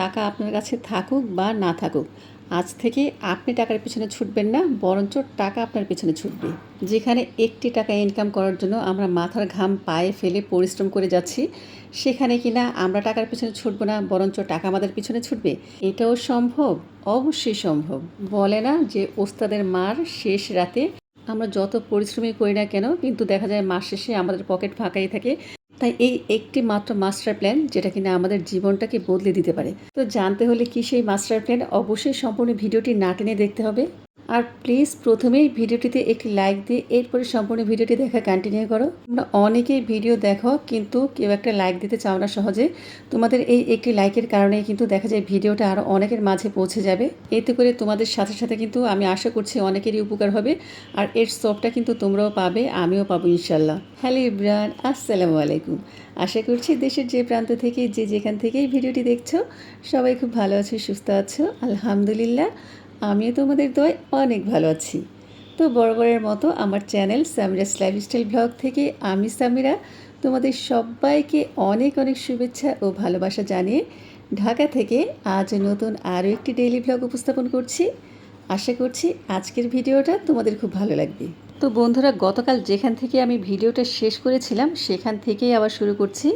টাকা আপনার কাছে থাকুক বা না থাকুক, আজ থেকে আপনি টাকার পিছনে ছুটবেন না, বরঞ্চ টাকা আপনার পিছনে ছুটবে। যেখানে একটি টাকা ইনকাম করার জন্য আমরা মাথার ঘাম পায়ে ফেলে পরিশ্রম করে যাচ্ছি, সেখানে কি না আমরা টাকার পিছনে ছুটবো না, বরঞ্চ টাকা আমাদের পিছনে ছুটবে। এটাও সম্ভব? অবশ্যই সম্ভব। বলে না যে ওস্তাদের মার শেষ রাতে আমরা যত পরিশ্রমই করি না কেন, কিন্তু দেখা যায় মাস শেষে আমাদের পকেট ফাঁকাই থাকে। তাই এই একটি মাত্র মাস্টার প্ল্যান যেটা কিনা আমাদের জীবনটাকে বদলে দিতে পারে। তো জানতে হলে কি সেই মাস্টার প্ল্যান অবশ্যই সম্পূর্ণ ভিডিওটি না টেনে দেখতে হবে। আর প্লিজ প্রথমেই ভিডিওটিতে একটি লাইক দিয়ে এরপরে সম্পূর্ণ ভিডিওটি দেখা কন্টিনিউ করো। তোমরা অনেকেই ভিডিও দেখো, কিন্তু কেউ একটা লাইক দিতে চাও না সহজে। তোমাদের এই একটি লাইকের কারণেই কিন্তু দেখা যায় ভিডিওটা আরও অনেকের মাঝে পৌঁছে যাবে। এতে করে তোমাদের সাথে সাথে কিন্তু আমি আশা করছি অনেকেরই উপকার হবে। আর এর সবটা কিন্তু তোমরাও পাবে, আমিও পাবো ইনশাল্লাহ হ্যালো ইব্রান আসসালামু আলাইকুম। আশা করছি দেশের যে প্রান্ত থেকে, যে যেখান থেকেই ভিডিওটি দেখছ, সবাই খুব ভালো আছো, সুস্থ আছো। আলহামদুলিল্লাহ। আমিও তোমাদের দয় অনেক ভালো আছি। তো বরাবরের মতো আমার চ্যানেল সামিরাস লাইফস্টাইল ব্লগ থেকে আমি সামিরা তোমাদের সবাইকে অনেক অনেক শুভেচ্ছা ও ভালোবাসা জানিয়ে ঢাকা থেকে আজ নতুন আরও একটি ডেইলি ব্লগ উপস্থাপন করছি। আশা করছি আজকের ভিডিওটা তোমাদের খুব ভালো লাগবে। তো বন্ধুরা, গতকাল যেখান থেকে আমি ভিডিওটা শেষ করেছিলাম, সেখান থেকেই আবার শুরু করছি।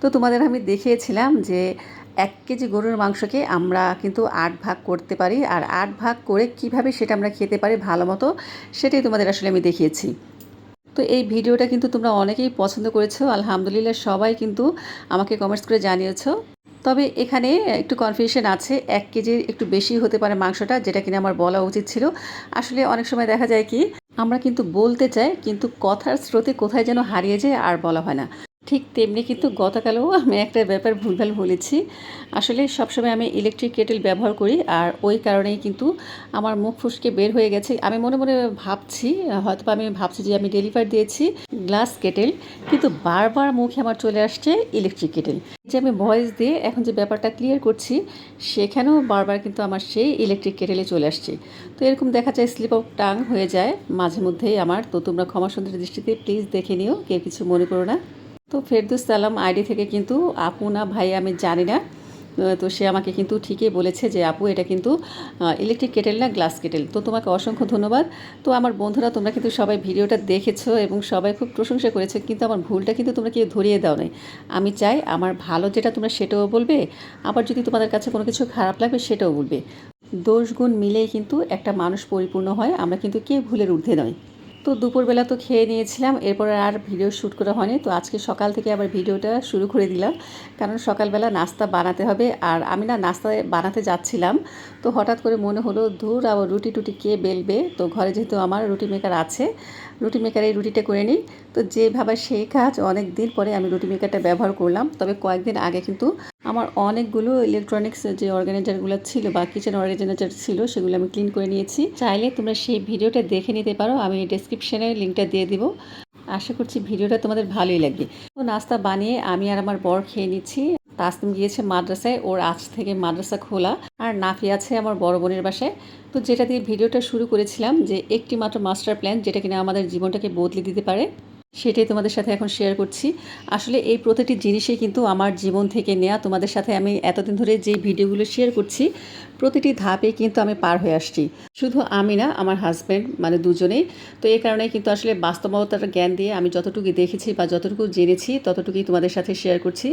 তো তোমাদের আমি দেখিয়েছিলাম যে এক কেজি গরুর মাংসকে আমরা কিন্তু আট ভাগ করতে পারি। আর আট ভাগ করে কীভাবে সেটা আমরা খেতে পারি ভালো মতো, সেটাই তোমাদের আসলে আমি দেখিয়েছি। তো এই ভিডিওটা কিন্তু তোমরা অনেকেই পছন্দ করেছ। আলহামদুলিল্লাহ সবাই কিন্তু আমাকে কমেন্টস করে জানিয়েছো। তবে এখানে একটু কনফিউশন আছে। এক কেজির একটু বেশি হতে পারে মাংসটা, যেটা কিনা আমার বলা উচিত ছিল। আসলে অনেক সময় দেখা যায় কি, আমরা কিন্তু বলতে চাই, কিন্তু কথার স্রোতে কোথায় যেন হারিয়ে যায় আর বলা হয় না। ঠিক তেমনি কিন্তু গতকালেও আমি একটা ব্যাপার ভুলভাল বলেছি। আসলে সবসময় আমি ইলেকট্রিক কেটেল ব্যবহার করি আর ওই কারণেই কিন্তু আমার মুখ ফুসকে বের হয়ে গেছে। আমি মনে মনে ভাবছি হয়তো আমি ভাবছি যে আমি ডেলিভার দিয়েছি গ্লাস কেটেল কিন্তু বারবার মুখে আমার চলে আসছে ইলেকট্রিক কেটেল যে আমি ভয়েস দিয়ে এখন যে ব্যাপারটা ক্লিয়ার করছি, সেখানেও বারবার কিন্তু আমার সেই ইলেকট্রিক কেটেলে চলে আসছে। তো এরকম দেখা যায় স্লিপ অফ টাং হয়ে যায়। মাঝে মধ্যেই আমার, তো তোমরা ক্ষমা সুন্দর দৃষ্টিতে প্লিজ দেখে নিও, কেউ কিছু মনে করো না। তো ফেরদুস সালাম আইডি থেকে কিন্তু আপু না ভাই আমি জানি না। তো সে আমাকে কিন্তু ঠিকই বলেছে যে, আপু, এটা কিন্তু ইলেকট্রিক কেটেল না গ্লাস কেটেল তো তোমাকে অসংখ্য ধন্যবাদ। তো আমার বন্ধুরা, তোমরা কিন্তু সবাই ভিডিওটা দেখেছ এবং সবাই খুব প্রশংসা করেছে, কিন্তু আমার ভুলটা কিন্তু তোমরা কেউ ধরিয়ে দাও নাই। আমি চাই আমার ভালো যেটা তোমরা সেটাও বলবে, আবার যদি তোমাদের কাছে কোনো কিছু খারাপ লাগবে সেটাও বলবে। দোষ গুণ মিলেই কিন্তু একটা মানুষ পরিপূর্ণ হয়, আমরা কিন্তু কেউ ভুলের ঊর্ধ্বে নয় তো দুপুরবেলা তো খেয়ে নিয়েছিলাম, এরপর আর ভিডিও শ্যুট করা হয়নি, তো আজকে সকাল থেকে আবার ভিডিওটা শুরু করে দিলাম। কারণ সকালবেলা নাস্তা বানাতে হবে, আর আমি না নাস্তা বানাতে যাচ্ছিলাম, তো হঠাৎ করে মনে হলো, ধূর আবার রুটি টুটি কে বেলবে? তো ঘরে যেহেতু আমার রুটি মেকার আছে, রুটি মেকারে রুটিটা করে নিই। তো যেভাবে সেই কাজ, অনেক দিন পরে আমি রুটি মেকারটা ব্যবহার করলাম, তবে কয়েকদিন আগে কিন্তু আমার অনেকগুলো ইলেকট্রনিক্স যে অর্গানাইজারগুলো ছিল বা কিচেন অর্গানাইজার ছিল, সেগুলো আমি ক্লিন করে নিয়েছি। চাইলে তোমরা সেই ভিডিওটা দেখে নিতে পারো, আমি ডেসক্রিপশানে লিঙ্কটা দিয়ে দিব। আশা করছি ভিডিওটা তোমাদের ভালোই লাগবে। তো নাস্তা বানিয়ে আমি আর আমার বর খেয়ে নিচ্ছি। তাসনিম গিয়েছে মাদ্রাসায়, ওর আজ থেকে মাদ্রাসা খোলা। আর নাফি আছে আমার বড় বোনের বাসায়। তো যেটা দিয়ে ভিডিওটা শুরু করেছিলাম যে একটি মাত্র মাস্টার প্ল্যান যেটা কিনা আমাদের জীবনটাকে বদলে দিতে পারে। সেটাই তোমাদের সাথে এখন শেয়ার করছি। আসলে এই প্রতিটি জিনিসই কিন্তু আমার জীবন থেকে নেওয়া তোমাদের সাথে আমি এতদিন ধরে যে ভিডিওগুলো শেয়ার করছি, প্রতিটি ধাপে কিন্তু আমি পার হয়ে আসছি। শুধু আমি না, আমার হাজব্যান্ড মানে দুজনেই তো এই কারণে কিন্তু আসলে বাস্তবতার জ্ঞান দিয়ে আমি যতটুকু দেখেছি বা যতটুকু জেনেছি, ততটুকুই তোমাদের সাথে শেয়ার করছি।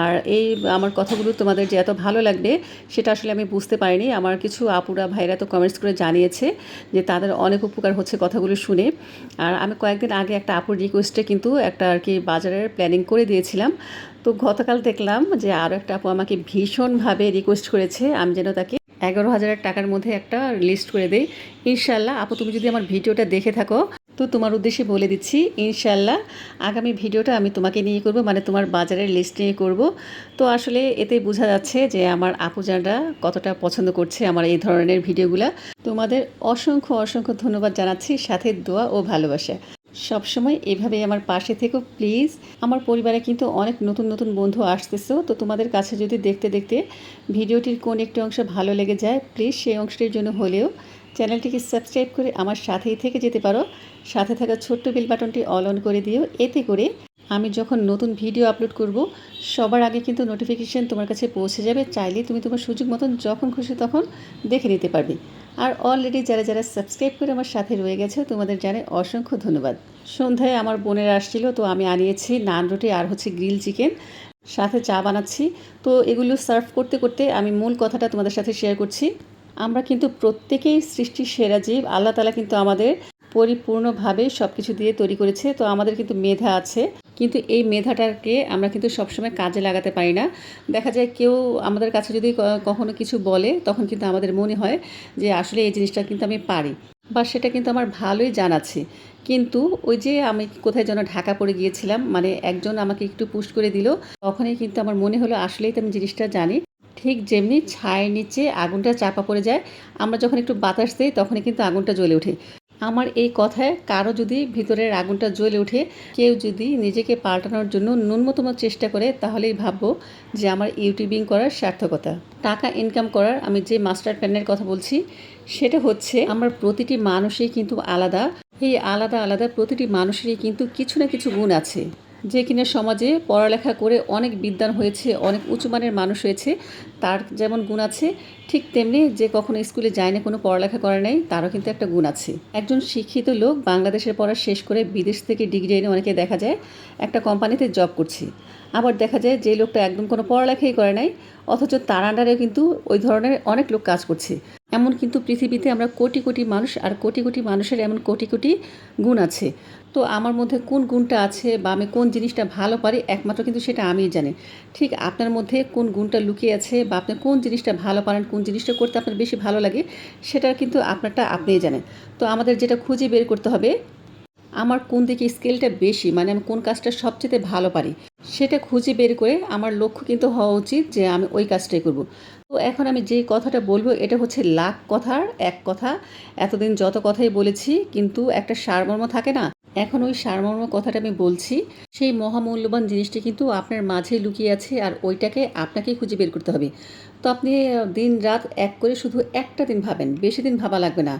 আর এই আমার কথাগুলো তোমাদের যে এত ভালো লাগবে, সেটা আসলে আমি বুঝতে পারিনি। আমার কিছু আপুরা, ভাইরা তো কমেন্টস করে জানিয়েছে যে তাদের অনেক উপকার হচ্ছে কথাগুলো শুনে। আর আমি কয়েকদিন আগে একটা আপুর রিকোয়েস্টে কিন্তু একটা আর কি বাজারের প্ল্যানিং করে দিয়েছিলাম। তো গতকাল দেখলাম যে আরও একটা আপু আমাকে ভীষণভাবে রিকোয়েস্ট করেছে, আমি যেন তাকে এগারো হাজার টাকার মধ্যে একটা লিস্ট করে দেই। ইনশাল্লাহ আপু তুমি যদি আমার ভিডিওটা দেখে থাকো, তো তোমার উদ্দেশ্যে বলে দিচ্ছি ইনশাল্লাহ আগামী ভিডিওটা আমি তোমাকে নিয়ে করব মানে তোমার বাজারের লিস্ট নিয়ে করব। তো আসলে এতে বোঝা যাচ্ছে যে আমার আপুজানরা কতটা পছন্দ করছে আমার এই ধরনের ভিডিওগুলো। তোমাদের অসংখ্য অসংখ্য ধন্যবাদ জানাচ্ছি, সাথে দোয়া ও ভালোবাসা। সবসময় এভাবে আমার পাশে থেকো, প্লিজ। আমার পরিবারে কিন্তু অনেক নতুন নতুন বন্ধু আসতেছো, তো তোমাদের কাছে যদি দেখতে দেখতে ভিডিওটির কোন একটি অংশ ভালো লেগে যায়, প্লিজ সেই অংশটির জন্য হলেও চ্যানেলটিকে সাবস্ক্রাইব করে আমার সাথেই থেকে যেতে পারো। সাথে থাকা ছোট্ট বেল বাটনটি অল অন করে দিও, এতে করে আমি যখন নতুন ভিডিও আপলোড করব, সবার আগে কিন্তু নোটিফিকেশান তোমার কাছে পৌঁছে যাবে। চাইলে তুমি তোমার সুযোগ মতন যখন খুশি তখন দেখে নিতে পারবে। আর অলরেডি যারা যারা সাবস্ক্রাইব করে আমার সাথে রয়ে গেছে, তোমাদের জানে অসংখ্য ধন্যবাদ। সন্ধ্যায় আমার বোনের আসছিল, তো আমি আনিয়েছি নান রুটি আর হচ্ছে গ্রিল চিকেন সাথে চা বানাচ্ছি। তো এগুলো সার্ভ করতে করতে আমি মূল কথাটা তোমাদের সাথে শেয়ার করছি। আমরা কিন্তু প্রত্যেকেই সৃষ্টির সেরা জীব, আল্লাহ তালা কিন্তু আমাদের পরিপূর্ণভাবে সব কিছু দিয়ে তৈরি করেছে। তো আমাদের কিন্তু মেধা আছে। কিন্তু এই মেধাটাকে আমরা কিন্তু সবসময় কাজে লাগাতে পারি না। দেখা যায় কেউ আমাদের কাছে যদি কখনো কিছু বলে, তখন কিন্তু আমাদের মনে হয় যে আসলে এই জিনিসটা কিন্তু আমি পারি বা সেটা কিন্তু আমার ভালোই জানাচ্ছে কিন্তু ওই যে আমি কোথায় যেন ঢাকা পড়ে গিয়েছিলাম মানে একজন আমাকে একটু পুশ করে দিল, তখনই কিন্তু আমার মনে হলো আসলেই তো আমি জিনিসটা জানি। ঠিক যেমনি ছায়ের নিচে আগুনটা চাপা পড়ে যায়, আমরা যখন একটু বাতাস দিই, তখনই কিন্তু আগুনটা জ্বলে ওঠে। আমার এই কথায় কারও যদি ভিতরের আগুনটা জ্বলে ওঠে, কেউ যদি নিজেকে পাল্টানোর জন্য ন্যূনতম চেষ্টা করে, তাহলেই ভাববো যে আমার ইউটিউবিং করার সার্থকতা। টাকা ইনকাম করার আমি যে মাস্টার প্ল্যানের কথা বলছি, সেটা হচ্ছে আমার প্রতিটি মানুষই কিন্তু আলাদা। এই আলাদা আলাদা প্রতিটি মানুষেরই কিন্তু কিছু না কিছু গুণ আছে। যে কিনা সমাজে পড়ালেখা করে অনেক বিদ্যান হয়েছে, অনেক উঁচু মানের মানুষ হয়েছে, তার যেমন গুণ আছে, ঠিক তেমনি যে কখনো স্কুলে যায় না কোনো পড়ালেখা করে নাই, তারও কিন্তু একটা গুণ আছে। একজন শিক্ষিত লোক বাংলাদেশের পড়া শেষ করে বিদেশ থেকে ডিগ্রি এনে অনেকে দেখা যায় একটা কোম্পানিতে জব করছে। আবার দেখা যায় যে লোকটা একদম কোনো পড়ালেখাই করে নাই, অথচ তার আন্ডারেও কিন্তু ওই ধরনের অনেক লোক কাজ করছে। এমন কিন্তু পৃথিবীতে আমরা কোটি কোটি মানুষ আর কোটি কোটি মানুষের এমন কোটি কোটি গুণ আছে। তো আমার মধ্যে কোন গুণটা আছে বা আমি কোন জিনিসটা ভালো পারি একমাত্র কিন্তু সেটা আমিই জানি। ঠিক আপনার মধ্যে কোন গুণটা লুকিয়ে আছে বা আপনি কোন জিনিসটা ভালো পারেন, কোন জিনিসটা করতে আপনার বেশি ভালো লাগে সেটা কিন্তু আপনারটা আপনিই জানেন। তো আমাদের যেটা খুঁজে বের করতে হবে, আমার কোন দিকে স্কেলটা বেশি মানে আমি কোন কাজটা সবচেয়ে ভালো পারি, সেটা খুঁজে বের করে আমার লক্ষ্য কিন্তু হওয়া উচিত যে আমি ওই কাজটাই করব। তো এখন আমি যে কথাটা বলব, এটা হচ্ছে লাখ কথার এক কথা। এতদিন যত কথাই বলেছি, কিন্তু একটা সারমর্ম থাকে না? এখন ওই সারমর্ম কথাটা আমি বলছি, সেই মহামূল্যবান জিনিসটি কিন্তু আপনার মাঝে লুকিয়ে আছে আর ওইটাকে আপনাকেই খুঁজে বের করতে হবে। তো আপনি দিন রাত এক করে শুধু একটা দিন ভাবেন, বেশি দিন ভাবা লাগবে না।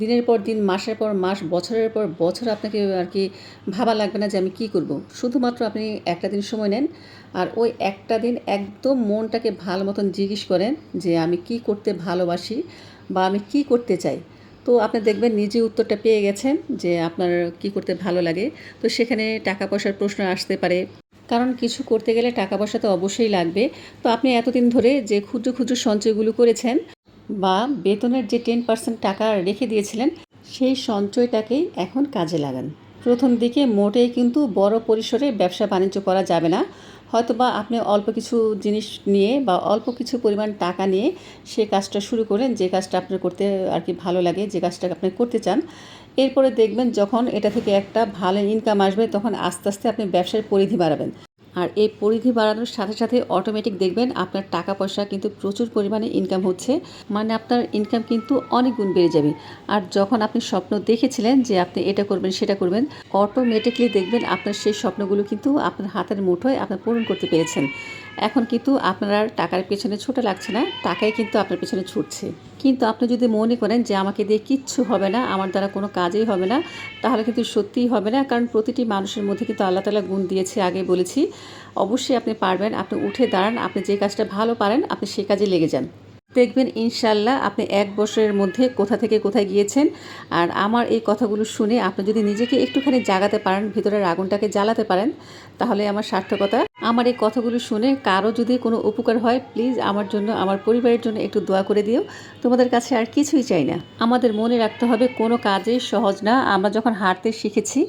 দিনের পর দিন, মাসের পর মাস, বছরের পর বছর আপনাকে আর কি ভাবা লাগবে না যে আমি কী করব। শুধুমাত্র আপনি একটা দিন সময় নেন আর ওই একটা দিন একদম মনটাকে ভালো মতন জিজ্ঞেস করেন যে আমি কি করতে ভালোবাসি বা আমি কি করতে চাই। তো আপনি দেখবেন নিজে উত্তরটা পেয়ে গেছেন যে আপনার কি করতে ভালো লাগে। তো সেখানে টাকা পয়সার প্রশ্ন আসতে পারে। কারণ কিছু করতে গেলে টাকা পয়সা তো অবশ্যই লাগবে। তো আপনি এতদিন ধরে যে ক্ষুদ্র ক্ষুদ্র সঞ্চয়গুলো করেছেন বা বেতনের যে টেন পার্সেন্ট টাকা রেখে দিয়েছিলেন, সেই সঞ্চয়টাকেই এখন কাজে লাগান। প্রথম দিকে মোটেই কিন্তু বড় পরিসরে ব্যবসা বাণিজ্য করা যাবে না। হয়তো বা আপনি অল্প কিছু জিনিস নিয়ে বা অল্প কিছু পরিমাণ টাকা নিয়ে সে কাজটা শুরু করেন, যে কাজটা আপনার করতে আর কি ভালো লাগে, যে কাজটা আপনি করতে চান। এরপরে দেখবেন যখন এটা থেকে একটা ভালো ইনকাম আসবে, তখন আস্তে আস্তে আপনি ব্যবসার পরিধি বাড়াবেন। আর এই পরিধি বাড়ানোর সাথে সাথে অটোমেটিক দেখবেন আপনার টাকা পয়সা কিন্তু প্রচুর পরিমাণে ইনকাম হচ্ছে। মানে আপনার ইনকাম কিন্তু অনেক গুণ বেড়ে যাবে। আর যখন আপনি স্বপ্ন দেখেছিলেন যে আপনি এটা করবেন, সেটা করবেন অটোমেটিকলি দেখবেন আপনার সেই স্বপ্নগুলো কিন্তু আপনার হাতের মুঠোয় আপনার পূরণ করতে পেরেছেন। এখন কিন্তু আপনার টাকার পেছনে ছোটা লাগছে না, টাকাই কিন্তু আপনার পেছনে ছুটছে। কিন্তু আপনি যদি মনে করেন যে আমাকে দিয়ে কিচ্ছু হবে না, আমার দ্বারা কোনো কাজেই হবে না, তাহলে কিন্তু সত্যিই হবে না। কারণ প্রতিটি মানুষের মধ্যে কিন্তু আল্লাহ তালা গুণ দিয়েছে, আগে বলেছি। অবশ্যই আপনি পারবেন, আপনি উঠে দাঁড়ান, আপনি যে কাজটা ভালো পারেন, আপনি সে কাজে লেগে যান। দেখবেন ইনশাল্লাহ আপনি এক বছরের মধ্যে কোথা থেকে কোথায় গিয়েছেন। আর আমার এই কথাগুলো শুনে আপনি যদি নিজেকে একটুখানি জাগাতে পারেন, ভিতরের আগুনটাকে জ্বালাতে পারেন, তাহলে আমার সার্থকতা। আমার এই কথাগুলো শুনে কারও যদি কোনো উপকার হয়, প্লিজ আমার জন্য, আমার পরিবারের জন্য একটু দোয়া করে দিও। তোমাদের কাছে আর কিছুই চাই না। আমাদের মনে রাখতে হবে কোনো কাজেই সহজ না। আমরা যখন হাঁটতে শিখেছি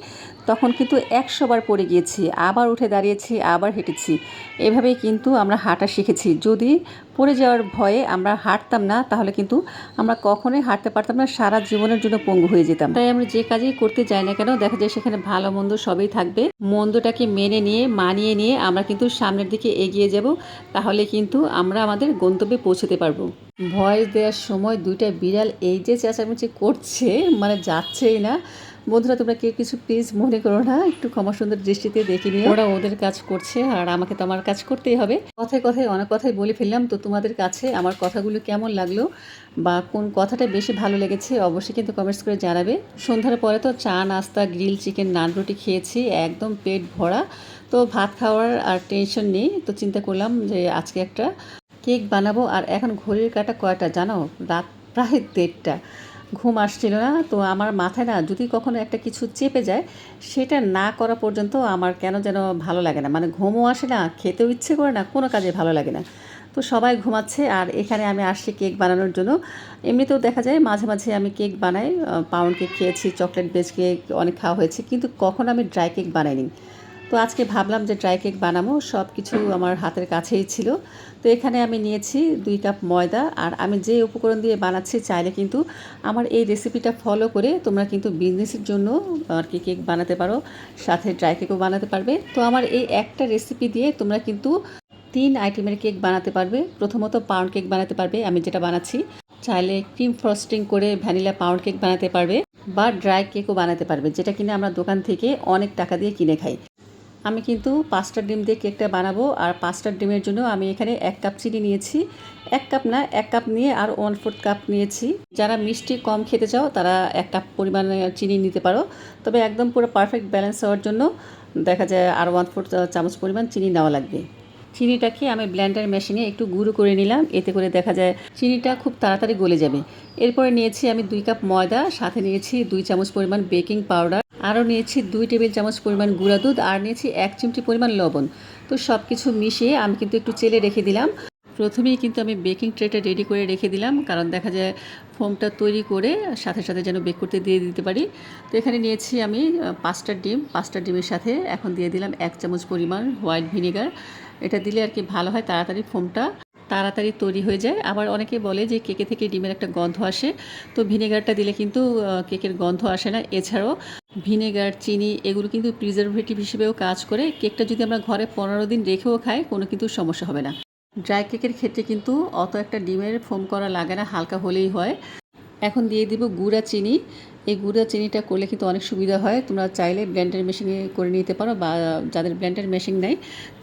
তখন কিন্তু একশো বার পড়ে গিয়েছি, আবার উঠে দাঁড়িয়েছি, আবার হেঁটেছি। এভাবেই কিন্তু আমরা হাঁটা শিখেছি। যদি পড়ে যাওয়ার ভয়ে আমরা হাঁটতাম না, তাহলে কিন্তু আমরা কখনোই হাঁটতে পারতাম না, সারা জীবনের জন্য পঙ্গু হয়ে যেতাম। তাই আমরা যে কাজেই করতে যাই না কেন, দেখা যায় সেখানে ভালো মন্দ সবই থাকবে। মন্দটাকে মেনে নিয়ে, মানিয়ে নিয়ে আমরা কিন্তু সামনের দিকে এগিয়ে যাব, তাহলে কিন্তু আমরা আমাদের গন্তব্যে পৌঁছতে পারব। ভয়েস দেওয়ার সময় দুইটা বিড়াল এই যে চেঁচামেচি করছে মানে যাচ্ছেই না। বন্ধুরা তোমরা কেউ কিছু প্লিজ মনে করো না একটু ক্ষমা সুন্দর দৃষ্টিতে দেখে নিও। ওরা ওদের কাজ করছে আর আমাকে তো আমার কাজ করতেই হবে। কথায় কথায় অনেক কথাই বলে ফেললাম তো তোমাদের কাছে আমার কথাগুলো কেমন লাগল বা কোন কথাটা বেশি ভালো লেগেছে অবশ্যই কিন্তু কমেন্টস করে জানাবে। সন্ধ্যার পরে তো চা নাস্তা গ্রিল চিকেন নান রুটি খেয়েছি একদম পেট ভরা। তো ভাত খাওয়ার আর টেনশন নেই তো চিন্তা করলাম যে আজকে একটা কেক বানাবো আর এখন ঘড়ির কাটা কয়টা জানো? রাত প্রায় দেড়টা। ঘুম আসছিল না। তো আমার মাথায় না যদি কখনো একটা কিছু চেপে যায়, সেটা না করা পর্যন্ত আমার কেন যেন ভালো লাগে না। মানে ঘুমও আসে না, খেতেও ইচ্ছে করে না, কোনো কাজে ভালো লাগে না। তো সবাই ঘুমাচ্ছে আর এখানে আমি আসছি কেক বানানোর জন্য। এমনিতেও দেখা যায় মাঝে মাঝে আমি কেক বানাই। পাউন্ড কেক খেয়েছি, চকলেট বেজ কেক অনেক খাওয়া হয়েছে, কিন্তু কখনো আমি ড্রাই কেক বানাইনি। তো আজকে ভাবলাম যে ড্রাই কেক বানাবো সব কিছু আমার হাতের কাছেই ছিল। তো এখানে আমি নিয়েছি দুই কাপ ময়দা, আর আমি যে উপকরণ দিয়ে বানাচ্ছি চাইলে কিন্তু আমার এই রেসিপিটা ফলো করে তোমরা কিন্তু বিজনেসের জন্য আর কি কেক বানাতে পারো, সাথে ড্রাই কেকও বানাতে পারবে। তো আমার এই একটা রেসিপি দিয়ে তোমরা কিন্তু তিন আইটেমের কেক বানাতে পারবে। প্রথমত পাউন্ড কেক বানাতে পারবে, আমি যেটা বানাচ্ছি। চাইলে ক্রিম ফ্রস্টিং করে ভ্যানিলা পাউন্ড কেক বানাতে পারবে, বা ড্রাই কেকও বানাতে পারবে, যেটা কিনে আমরা দোকান থেকে অনেক টাকা দিয়ে কিনে খাই। আমি কিন্তু পাঁচটা ডিম দিয়ে কেকটা বানাবো আর পাঁচটা ডিমের জন্য আমি এখানে এক কাপ চিনি নিয়েছি। এক কাপ না, এক কাপ নিয়ে আর ওয়ান ফোর্থ কাপ নিয়েছি। যারা মিষ্টি কম খেতে চাও, তারা এক কাপ পরিমাণে চিনি নিতে পারো। তবে একদম পুরো পারফেক্ট ব্যালেন্স হওয়ার জন্য দেখা যায় আর ওয়ান ফোর্থ চামচ পরিমাণ চিনি নেওয়া লাগবে। চিনিটাকে আমি ব্ল্যান্ডার মেশিনে একটু গুঁড়ো করে নিলাম। এতে করে দেখা যায় চিনিটা খুব তাড়াতাড়ি গলে যাবে। এরপরে নিয়েছি আমি দুই কাপ ময়দা, সাথে নিয়েছি দুই চামচ পরিমাণ বেকিং পাউডার আরও নিয়েছি দুই টেবিল চামচ পরিমাণ গুঁড়া দুধ আর নিয়েছি এক চিমটি পরিমাণ লবণ। তো সব কিছু মিশিয়ে আমি কিন্তু একটু চেলে রেখে দিলাম। প্রথমেই কিন্তু আমি বেকিং ট্রেটা রেডি করে রেখে দিলাম, কারণ দেখা যায় ফোমটা তৈরি করে সাথে সাথে যেন বেক করতে দিয়ে দিতে পারি। তো এখানে নিয়েছি আমি পাঁচটা ডিম, পাঁচটা ডিমের সাথে এখন দিয়ে দিলাম এক চামচ পরিমাণ হোয়াইট ভিনেগার। এটা দিলে আর কি ভালো হয় তাড়াতাড়ি ফোমটা তাড়াতাড়ি তৈরি হয়ে যায়। আবার অনেকে বলে যে কেকে থেকে ডিমের একটা গন্ধ আসে। তো ভিনেগারটা দিলে কিন্তু কেকের গন্ধ আসে না। এছাড়াও ভিনেগার, চিনি এগুলো কিন্তু প্রিজারভেটিভ হিসেবেও কাজ করে। কেকটা যদি আমরা ঘরে পনেরো দিন রেখেও খাই, কোনো কিন্তু সমস্যা হবে না। ড্রাই কেকের ক্ষেত্রে কিন্তু অত একটা ডিমের ফোম করা লাগে না, হালকা হলেই হয়। এখন দিয়ে দিব গুঁড়া চিনি। এই গুঁড়া চিনিটা করলে কিন্তু অনেক সুবিধা হয়। তোমরা চাইলে ব্লেন্ডার মেশিনে করে নিতে পারো বা যাদের ব্লেন্ডার মেশিন নেই,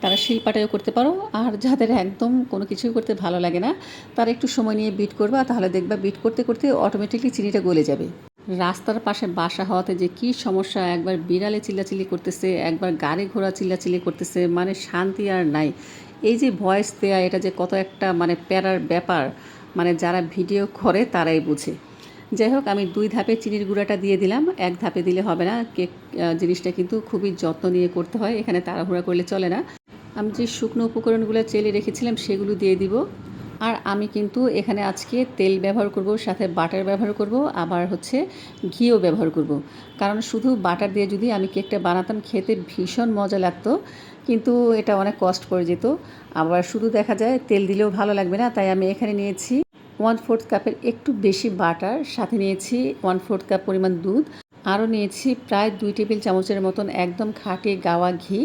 তারা শিলপাটাও করতে পারো। আর যাদের একদম কোনো কিছুই করতে ভালো লাগে না, তারা একটু সময় নিয়ে বিট করবা, তাহলে দেখবা বিট করতে করতে অটোমেটিকলি চিনিটা গলে যাবে। রাস্তার পাশে বাসা হওয়াতে যে কি সমস্যা, একবার বিড়ালে চিল্লাচিল্লি করতেছে, একবার গাড়ি ঘোড়া চিল্লাচিল্লি করতেছে মানে শান্তি আর নাই। এই যে ভয়েস দেয়া, এটা যে কত একটা মানে প্যারার ব্যাপার মানে যারা ভিডিও করে তারাই বুঝে। যাই হোক, আমি দুই ধাপে চিনির গুঁড়াটা দিয়ে দিলাম। এক ধাপে দিলে হবে না। কেক জিনিসটা কিন্তু খুবই যত্ন নিয়ে করতে হয়। এখানে তাড়াহুড়া করলে চলে না। আমি যে শুকনো উপকরণগুলো চেলে রেখেছিলাম, সেগুলো দিয়ে দিব। আর আমি কিন্তু এখানে আজকে তেল ব্যবহার করব, সাথে বাটার ব্যবহার করব, আবার হচ্ছে ঘিও ব্যবহার করব। কারণ শুধু বাটার দিয়ে যদি আমি কেকটা বানাতাম, খেতে ভীষণ মজা লাগতো। কিন্তু এটা অনেক কষ্ট পড়ে যেত। আবার শুধু দেখা যায়, তেল দিলেও ভালো লাগবে না। তাই আমি এখানে নিয়েছি ওয়ান ফোর্থ কাপের একটু বেশি বাটার, সাথে নিয়েছি ওয়ান ফোর্থ কাপ পরিমাণ দুধ। আরও নিয়েছি প্রায় দুই টেবিল চামচের মতন একদম খাঁটি গাওয়া ঘি।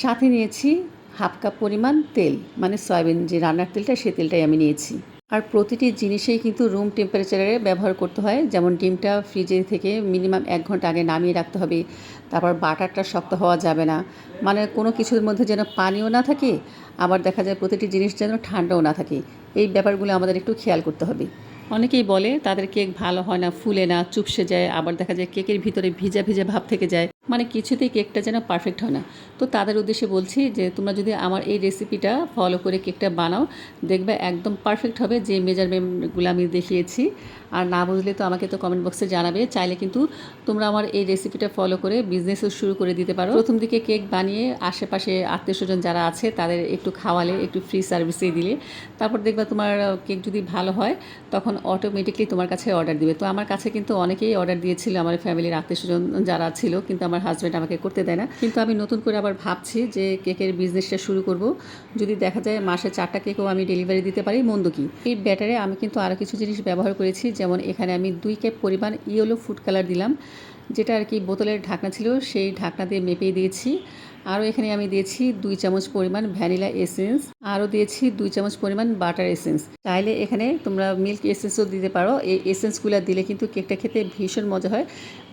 সাথে নিয়েছি হাফ কাপ পরিমাণ তেল মানে সয়াবিন, যে রান্নার তেলটা, সে তেলটাই আমি নিয়েছি। আর প্রতিটি জিনিসেই কিন্তু রুম টেম্পারেচারে ব্যবহার করতে হয়, যেমন ডিমটা ফ্রিজে থেকে মিনিমাম এক ঘণ্টা আগে নামিয়ে রাখতে হবে, তারপর বাটারটা শক্ত হওয়া যাবে না। মানে কোনো কিছুর মধ্যে যেন পানিও না থাকে, আবার দেখা যায় প্রতিটি জিনিস যেন ঠান্ডাও না থাকে। এই ব্যাপারগুলো আমাদের একটু খেয়াল করতে হবে। অনেকেই বলে তাদের কেক ভালো হয় না, ফুলে না, চুপসে যায়, আবার দেখা যায় কেকের ভিতরে ভিজা ভিজা ভাব থেকে যায়। মানে কিছুতেই কেকটা যেন পারফেক্ট হয় না। তো তাদের উদ্দেশ্যে বলছি যে, তোমরা যদি আমার এই রেসিপিটা ফলো করে কেকটা বানাও, দেখবে একদম পারফেক্ট হবে যে মেজারমেন্টগুলো আমি দেখিয়েছি। আর না বুঝলে তো আমাকে তো কমেন্ট বক্সে জানাবে। চাইলে কিন্তু তোমরা আমার এই রেসিপিটা ফলো করে বিজনেসও শুরু করে দিতে পারো। প্রথম দিকে কেক বানিয়ে আশেপাশে আত্মীয় স্বজন যারা আছে, তাদের একটু খাওয়ালে, একটু ফ্রি সার্ভিসে দিলে। তারপর দেখবে তোমার কেক যদি ভালো হয়, তখন অটোমেটিকলি তোমার কাছে অর্ডার দিবে। তো আমার কাছে কিন্তু অনেকেই অর্ডার দিয়েছিল, আমার ফ্যামিলির আত্মীয় স্বজন যারা ছিল, কিন্তু আমার হাজব্যান্ড আমাকে করতে দেয় না। কিন্তু আমি নতুন করে আবার ভাবছি যে কেকের বিজনেসটা শুরু করব। যদি দেখা যায় মাসে চারটা কেকও আমি ডেলিভারি দিতে পারি, মন্দ কি? এই ব্যাটারে আমি কিন্তু আরও কিছু জিনিস ব্যবহার করেছি। যেমন এখানে আমি দুই কেপ পরিমাণ ইয়েলো ফুড কালার দিলাম, যেটা আর কি বোতলের ঢাকনা ছিল, সেই ঢাকনা দিয়ে মেপে দিয়েছি। আরও এখানে আমি দিয়েছি দুই চামচ পরিমাণ ভ্যানিলা এসেন্স, আরও দিয়েছি দুই চামচ পরিমাণ বাটার এসেন্স। চাইলে এখানে তোমরা মিল্ক এসেন্সও দিতে পারো। এই এসেন্সগুলো দিলে কিন্তু কেকটা খেতে ভীষণ মজা হয়।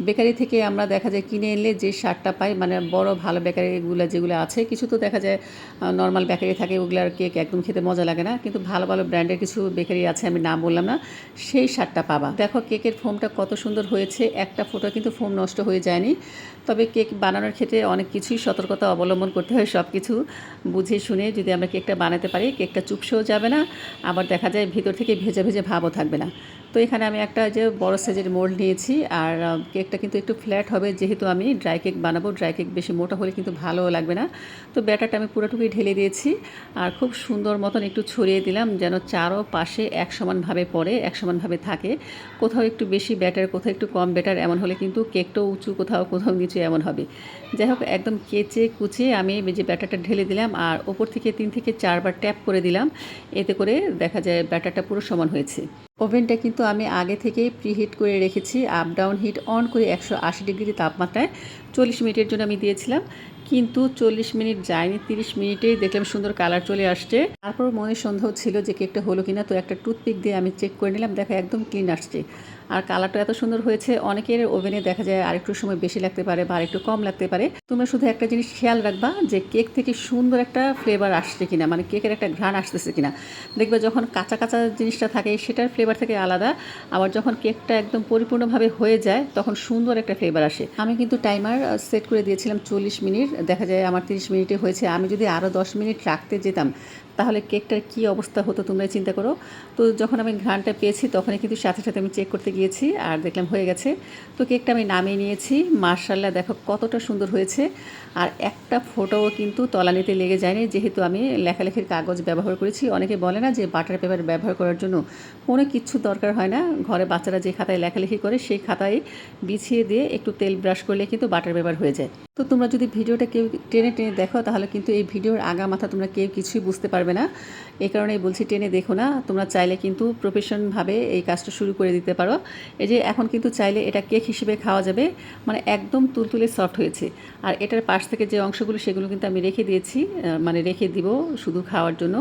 বেকারি থেকে আমরা দেখা যায় কিনে এনলে যে স্বাদটা পাই মানে বড় ভালো বেকারিগুলো যেগুলো আছে, কিছু তো দেখা যায় নর্মাল বেকারি থাকে, ওগুলার কেক একদম খেতে মজা লাগে না। কিন্তু ভালো ভালো ব্র্যান্ডের কিছু বেকারি আছে, আমি নাম বললাম না, সেই স্বাদটা পাবা। দেখো কেকের ফোমটা কত সুন্দর হয়েছে, একটা ফোটো কিন্তু ফোম নষ্ট হয়ে যায়নি। তবে কেক বানানোর ক্ষেত্রে অনেক কিছুই সতর্কতা অবলম্বন করতে হয় সব কিছু বুঝে শুনে যদি আমরা কেকটা বানাতে পারি, কেকটা চুপসেও যাবে না, আবার দেখা যায় ভিতর থেকে ভেজে ভেজে ভাবও থাকবে না। তো এখানে আমি একটা যে বড় সাইজের মোল্ড নিয়েছি আর কেকটা কিন্তু একটু ফ্ল্যাট হবে, যেহেতু আমি ড্রাই কেক বানাবো ড্রাই কেক বেশি মোটা হলে কিন্তু ভালোও লাগবে না। তো ব্যাটারটা আমি পুরোটুকুই ঢেলে দিয়েছি আর খুব সুন্দর মতন একটু ছড়িয়ে দিলাম যেন চারো পাশে এক সমানভাবে পড়ে এক সমানভাবে থাকে। কোথাও একটু বেশি ব্যাটার কোথাও একটু কম ব্যাটার এমন হলে কিন্তু কেকটাও উঁচু, কোথাও কোথাও নিচু এমন হবে। যাই হোক, একদম কেচে কুচে আমি যে ব্যাটারটা ঢেলে দিলাম আর ওপর থেকে তিন থেকে চারবার ট্যাপ করে দিলাম। এতে করে দেখা যায় ব্যাটারটা পুরো সমান হয়েছে। ওভেনটা কিন্তু আমি আগে থেকেই প্রিহিট করে রেখেছি আপ ডাউন হিট অন করে একশো আশি ডিগ্রি তাপমাত্রায়। চল্লিশ মিনিটের জন্য আমি দিয়েছিলাম, কিন্তু চল্লিশ মিনিট যায়নি, তিরিশ মিনিটেই দেখলাম সুন্দর কালার চলে আসছে। তারপর মনে সন্দেহ ছিল যে কেকটা হলো কিনা, তো একটা টুথপিক দিয়ে আমি চেক করে নিলাম, দেখা একদম ক্লিন আসছে। আর কালারটা এত সুন্দর হয়েছে। অনেকের ওভেনে দেখা যায় আরেকটু সময় বেশি লাগতে পারে বা আরেকটু কম লাগতে পারে। তোমরা শুধু একটা জিনিস খেয়াল রাখবা যে কেক থেকে সুন্দর একটা ফ্লেভার আসছে কিনা মানে কেকের একটা ঘ্রাণ আসতেছে কিনা। দেখবে যখন কাঁচা কাঁচা জিনিসটা থাকে, সেটার ফ্লেভার থেকে আলাদা। আবার যখন কেকটা একদম পরিপূর্ণভাবে হয়ে যায়, তখন সুন্দর একটা ফ্লেভার আসে। আমি কিন্তু টাইমার সেট করে দিয়েছিলাম চল্লিশ মিনিট। দেখা যায় আমার তিরিশ মিনিটে হয়েছে। আমি যদি আরও দশ মিনিট রাখতে যেতাম তাহলে কেকটার কি অবস্থা হতো তোমরা চিন্তা করো। তো যখন আমি ঘ্রাণটা পেয়েছি, তখনই কিন্তু সাথে সাথে আমি চেক করতে গিয়েছি আর দেখলাম হয়ে গেছে। তো কেকটা আমি নামিয়ে নিয়েছি। মার্শাল্লাহ দেখো কতটা সুন্দর হয়েছে। আর একটা ফোটোও কিন্তু তলানিতে লেগে যায়নি। যেহেতু আমি লেখালেখির কাগজ ব্যবহার করেছি, অনেকে বলে না যে বাটার পেপার ব্যবহার করার জন্য কোনো কিচ্ছু দরকার হয় না। ঘরে বাচ্চারা যে খাতায় লেখালেখি করে সেই খাতায় বিছিয়ে দিয়ে একটু তেল ব্রাশ করলে কিন্তু বাটার পেপার হয়ে যায়। তো তোমরা যদি ভিডিওটা কেউ টেনে টেনে দেখো, তাহলে কিন্তু এই ভিডিওর আগা মাথা তোমরা কেউ কিছুই বুঝতে পারবে না। এই কারণেই বলছি টেনে দেখো না। তোমরা চাইলে কিন্তু প্রফেশনভাবে এই কাজটা শুরু করে দিতে পারো। এই যে এখন কিন্তু চাইলে এটা কেক হিসেবে খাওয়া যাবে। মানে একদম তুলতুলে সফট হয়েছে। আর এটার পাশ থেকে যে অংশগুলো, সেগুলো কিন্তু আমি রেখে দিয়েছি। মানে রেখে দিব শুধু খাওয়ার জন্য।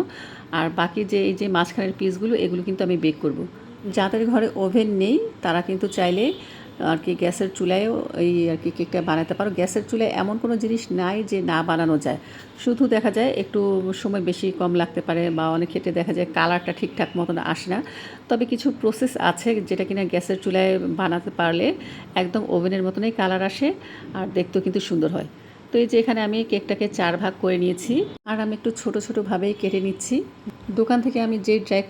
আর বাকি যে এই যে মাঝখানের পিসগুলো এগুলো কিন্তু আমি বেক করব। যাদের ঘরে ওভেন নেই, তারা কিন্তু চাইলে, আর কি গ্যাসের চুলায়ও এই আর কি কেকটা বানাতে পারো। গ্যাসের চুলায় এমন কোনো জিনিস নাই যে না বানানো যায়। শুধু দেখা যায় একটু সময় বেশি কম লাগতে পারে বা অনেক ক্ষেত্রে দেখা যায় কালারটা ঠিকঠাক মতন আসে না। তবে কিছু প্রসেস আছে যেটা কিনা গ্যাসের চুলায় বানাতে পারলে একদম ওভেনের মতনই কালার আসে আর দেখতেও কিন্তু সুন্দর হয়। তো এই যে এখানে আমি কেকটাকে চার ভাগ করে নিয়েছি। আর আমি একটু ছোট ছোটোভাবেই কেটে নিচ্ছি। দোকান থেকে আমি যে ড্রাই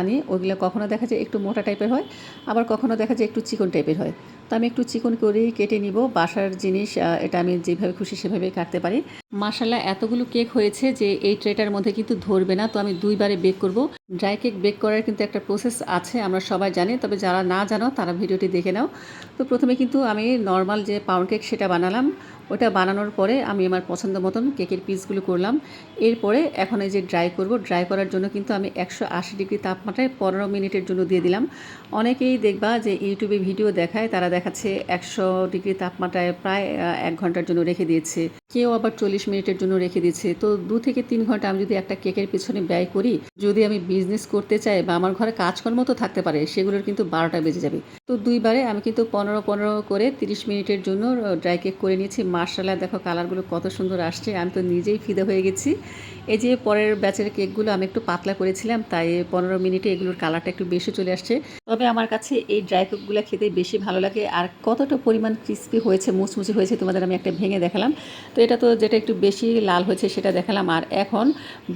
আনি, ওগুলো কখনো দেখা যায় একটু মোটা টাইপের হয়, আবার কখনো দেখা যায় একটু চিকন টাইপের হয়। তো আমি একটু চিকন করেই কেটে নিব। বাসার জিনিস এটা আমি যেভাবে খুশি সেভাবে কাটতে পারি। মাসাল্লাহ এতগুলো কেক হয়েছে যে এই ট্রেটার মধ্যে কিন্তু ধরবে না। তো আমি দুইবারে বেক করব। ড্রাই কেক বেক করার কিন্তু একটা প্রসেস আছে, আমরা সবাই জানি। তবে যারা না জানো, তারা ভিডিওটি দেখে নাও। তো প্রথমে কিন্তু আমি নর্মাল যে পাউন্ড কেক সেটা বানালাম। ওটা বানানোর পরে আমি আমার পছন্দ মতন কেকের পিসগুলো করলাম। এরপরে এখন এই যে ড্রাই করব ড্রাই করার জন্য কিন্তু আমি একশো আশি ডিগ্রি তাপমাত্রায় পনেরো মিনিটের জন্য দিয়ে দিলাম। অনেকেই দেখবা যে ইউটিউবে ভিডিও দেখায়, তারা দেখাচ্ছে একশো ডিগ্রি তাপমাত্রায় প্রায় এক ঘণ্টার জন্য রেখে দিয়েছে। কেউ আবার চল্লিশ মিনিটের জন্য রেখে দিয়েছে। তো দু থেকে তিন ঘণ্টা আমি যদি একটা কেকের পিছনে ব্যয় করি, যদি আমি বিজনেস করতে চাই বা আমার ঘরে কাজকর্ম তো থাকতে পারে, সেগুলোর কিন্তু বারোটা বেজে যাবে। তো দুইবারে আমি কিন্তু পনেরো পনেরো করে তিরিশ মিনিটের জন্য ড্রাই কেক করে নিয়েছি। মার্শাল্লাহ দেখো কালারগুলো কত সুন্দর আসছে। আমি তো নিজেই ফিদে হয়ে গেছি। এই যে পরের ব্যাচের কেকগুলো আমি একটু পাতলা করেছিলাম, তাই পনেরো মিনিটে এগুলোর কালারটা একটু বেশি চলে আসছে। তবে আমার কাছে এই ড্রাই কেকগুলো খেতে বেশি ভালো লাগে, আর কতটা পরিমাণ ক্রিস্পি হয়েছে, মুচমুচে হয়েছে তোমাদের আমি একটা ভেঙে দেখালাম। তো এটা তো যেটা একটু বেশি লাল হয়েছে সেটা দেখালাম। আর এখন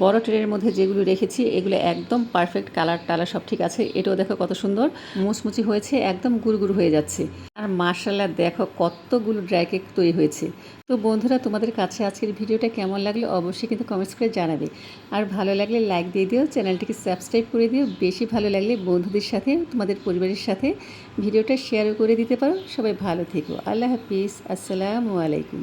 বড় ট্রেনের মধ্যে যেগুলো রেখেছি, এগুলো একদম পারফেক্ট কালার টালার সব ঠিক আছে। এটাও দেখো কত সুন্দর, মুচমুচি হয়েছে, একদম গুড়গুড় হয়ে যাচ্ছে। আর মার্শাল্লাহ দেখো কতগুলো ড্রাই কেক তৈরি হয়েছে। তো বন্ধুরা, তোমাদের কাছে আজকের ভিডিওটা কেমন লাগল অবশ্যই কিন্তু কমেন্টস করে জানাবে। আর ভালো লাগলে লাইক দিয়ে দিও, চ্যানেলটিকে সাবস্ক্রাইব করে দিও। বেশি ভালো লাগলে বন্ধুদের সাথে, তোমাদের পরিবারের সাথে ভিডিওটা শেয়ারও করে দিতে পারো। সবাই ভালো থেকো। আল্লাহ হাফিজ। আসসালামু আলাইকুম।